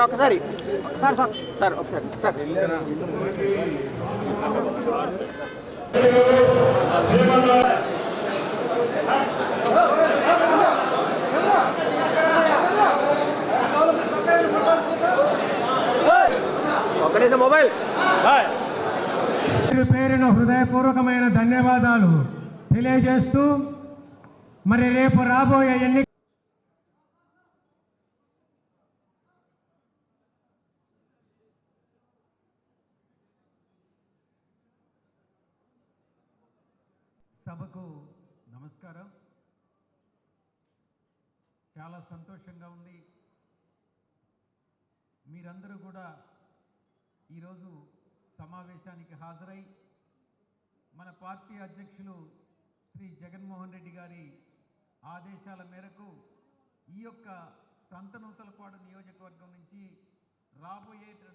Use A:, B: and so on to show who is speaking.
A: Sir ఒకసారి. Sir sir sir ఒకసారి sir. ఒక్క నిమిషం మొబైల్.
B: పేరున హృదయపూర్వకమైన ధన్యవాదాలు తెలియజేస్తూ మరి రేపు రాబోయే ఎన్ని
C: సభకు నమస్కారం. చాలా సంతోషంగా ఉంది. మీరందరూ కూడా ఈరోజు సమావేశానికి హాజరై మన పార్టీ అధ్యక్షులు శ్రీ జగన్మోహన్ రెడ్డి గారి ఆదేశాల మేరకు ఈ యొక్క సంతనూతలపాడు నియోజకవర్గం నుంచి రాబోయేటువంటి